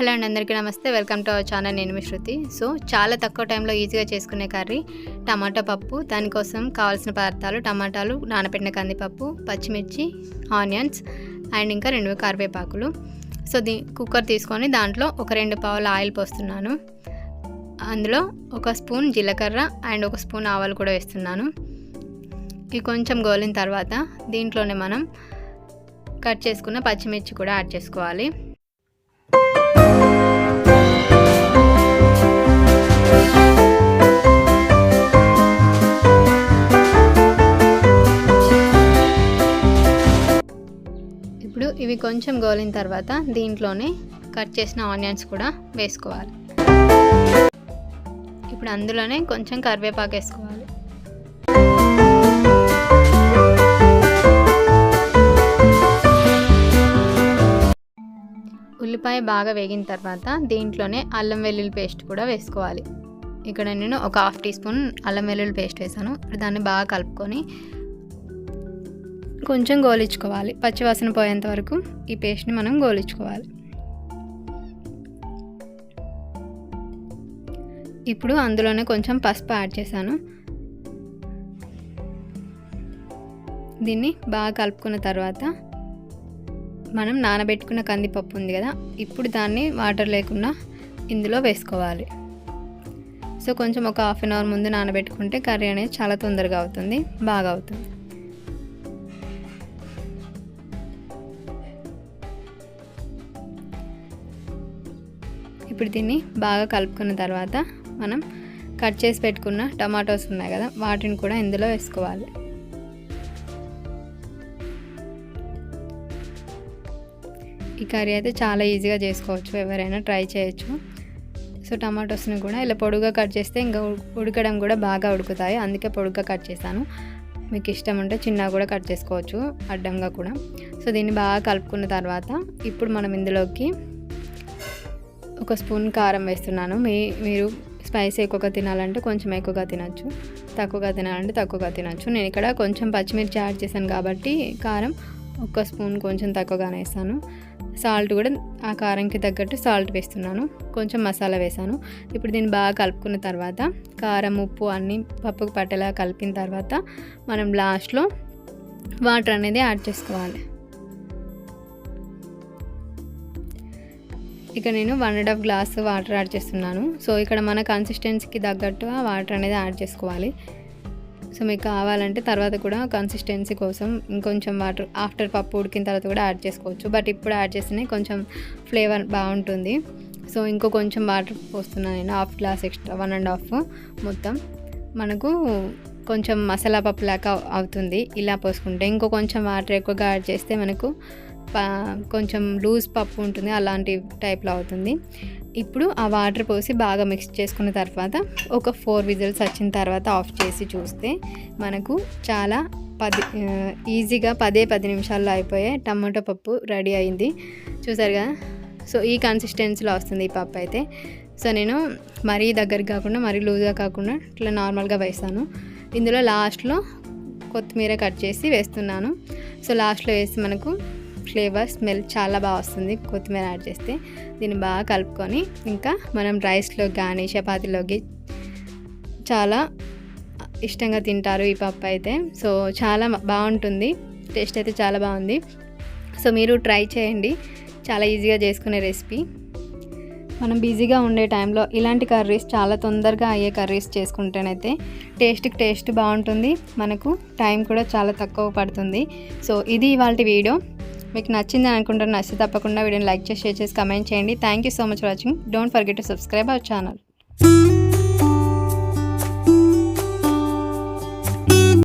Hello అండి అందరికీ నమస్తే. వెల్కమ్ టు అవర్ ఛానల్ నేను మీ శృతి. సో చాలా తక్కువ టైంలో ఈజీగా చేసుకునే కర్రీ టమాటా పప్పు. దానికోసం కావాల్సిన పదార్థాలు టమాటాలు నానబెట్టిన కందిపప్పు పచ్చిమిర్చి ఆనియన్స్ అండ్ ఇంకా రెండు కరివేపాకులు. సో దీ కుక్కర్ తీసుకొని దాంట్లో ఒక రెండు పావుల ఆయిల్ పోస్తున్నాను. అందులో ఒక స్పూన్ జీలకర్ర అండ్ ఒక స్పూన్ ఆవాలు కూడా వేస్తున్నాను. ఇవి కొంచెం గోలిన తర్వాత దీంట్లోనే మనం కట్ చేసుకున్న పచ్చిమిర్చి కూడా యాడ్ చేసుకోవాలి. కొంచెం గోలిన తర్వాత దీంట్లోనే కట్ చేసిన ఆనియన్స్ కూడా వేసుకోవాలి. ఇప్పుడు అందులోనే కొంచెం కరివేపాకు వేసుకోవాలి. ఉల్లిపాయ బాగా వేగిన తర్వాత దీంట్లోనే అల్లం వెల్లుల్లి పేస్ట్ కూడా వేసుకోవాలి. ఇక్కడ నేను ఒక హాఫ్ టీ స్పూన్ అల్లం వెల్లుల్లి పేస్ట్ వేసాను. ఇప్పుడు దాన్ని బాగా కలుపుకొని కొంచెం గోలించుకోవాలి. పచ్చివాసన పోయేంత వరకు ఈ పేస్ట్ని మనం గోలించుకోవాలి. ఇప్పుడు అందులోనే కొంచెం పసుపు యాడ్ చేశాను. దీన్ని బాగా కలుపుకున్న తర్వాత మనం నానబెట్టుకున్న కందిపప్పు ఉంది కదా ఇప్పుడు దాన్ని వాటర్ లేకుండా ఇందులో వేసుకోవాలి. సో కొంచెం ఒక హాఫ్ అన్ అవర్ ముందు నానబెట్టుకుంటే కర్రీ అనేది చాలా తొందరగా అవుతుంది బాగా అవుతుంది. ఇప్పుడు దీన్ని బాగా కలుపుకున్న తర్వాత మనం కట్ చేసి పెట్టుకున్న టమాటోస్ ఉన్నాయి కదా వాటిని కూడా ఇందులో వేసుకోవాలి. ఈ కర్రీ అయితే చాలా ఈజీగా చేసుకోవచ్చు ఎవరైనా ట్రై చేయొచ్చు. సో టమాటోస్ని కూడా ఇలా పొడుగా కట్ చేస్తే ఇంకా ఉడకడం కూడా బాగా ఉడుకుతాయి. అందుకే పొడుగా కట్ చేశాను. మీకు ఇష్టం ఉంటే చిన్నగా కూడా కట్ చేసుకోవచ్చు అడ్డంగా కూడా. సో దీన్ని బాగా కలుపుకున్న తర్వాత ఇప్పుడు మనం ఇందులోకి ఒక స్పూన్ కారం వేస్తున్నాను. మీ మీరు స్పైసీ ఎక్కువగా తినాలంటే కొంచెం ఎక్కువగా తినచ్చు. తక్కువగా తినాలంటే తక్కువగా తినచ్చు. నేను ఇక్కడ కొంచెం పచ్చిమిర్చి యాడ్ చేశాను కాబట్టి కారం ఒక స్పూన్ కొంచెం తక్కువగానే వేస్తాను. సాల్ట్ కూడా ఆ కారంకి తగ్గట్టు సాల్ట్ వేస్తున్నాను. కొంచెం మసాలా వేసాను ఇప్పుడు దీన్ని బాగా కలుపుకున్న తర్వాత కారం ఉప్పు అన్నీ పప్పుకు పట్టేలా కలిపిన తర్వాత మనం లాస్ట్లో వాటర్ అనేది యాడ్ చేసుకోవాలి. ఇక నేను one and half glass water add చేస్తున్నాను. సో ఇక్కడ మన కన్సిస్టెన్సీకి తగ్గట్టు ఆ వాటర్ అనేది యాడ్ చేసుకోవాలి. సో మీకు కావాలంటే తర్వాత కూడా కన్సిస్టెన్సీ కోసం ఇంకొంచెం వాటర్ ఆఫ్టర్ పప్పు ఉడికిన తర్వాత కూడా యాడ్ చేసుకోవచ్చు. బట్ ఇప్పుడు యాడ్ చేస్తేనే కొంచెం ఫ్లేవర్ బాగుంటుంది. సో ఇంకో కొంచెం వాటర్ పోస్తున్నాను నేను half glass extra one and half మొత్తం. మనకు కొంచెం మసాలా పప్పు లాగా అవుతుంది ఇలా పోసుకుంటే. ఇంకో కొంచెం వాటర్ ఎక్కువగా యాడ్ చేస్తే మనకు కొంచెం లూజ్ పప్పు ఉంటుంది అలాంటి టైప్లో అవుతుంది. ఇప్పుడు ఆ వాటర్ పోసి బాగా మిక్స్ చేసుకున్న తర్వాత ఒక ఫోర్ విజిల్స్ వచ్చిన తర్వాత ఆఫ్ చేసి చూస్తే మనకు చాలా పది ఈజీగా పదే పది నిమిషాల్లో అయిపోయే టమాటో పప్పు రెడీ అయింది. చూసారు కదా? సో ఈ కన్సిస్టెన్సీలో వస్తుంది ఈ పప్పు అయితే. సో నేను మరీ దగ్గర కాకుండా మరీ లూజ్గా కాకుండా ఇట్లా నార్మల్గా వేస్తాను. ఇందులో లాస్ట్లో కొత్తిమీర కట్ చేసి వేస్తున్నాను. సో లాస్ట్లో వేసి మనకు ఫ్లేవర్ స్మెల్ చాలా బాగా వస్తుంది. కొత్తిమీర యాడ్ చేస్తే దీన్ని బాగా కలుపుకొని ఇంకా మనం రైస్లో కానీ చపాతీలోకి చాలా ఇష్టంగా తింటారు ఈ పప్పు అయితే. సో చాలా బాగుంటుంది. టేస్ట్ అయితే చాలా బాగుంది. సో మీరు ట్రై చేయండి. చాలా ఈజీగా చేసుకునే రెసిపీ. మనం బిజీగా ఉండే టైంలో ఇలాంటి కర్రీస్ చాలా తొందరగా అయ్యే కర్రీస్ చేసుకుంటేనైతే టేస్ట్కి టేస్ట్ బాగుంటుంది. మనకు టైం కూడా చాలా తక్కువ పడుతుంది. సో ఇది ఇవాళ వీడియో. మీకు నచ్చిందని అనుకుంటున్నా నచ్చితే తప్పకుండా వీడియోని లైక్ చేసి షేర్ చేసి కమెంట్ చేయండి. Thank you so much watching don't forget to subscribe our channel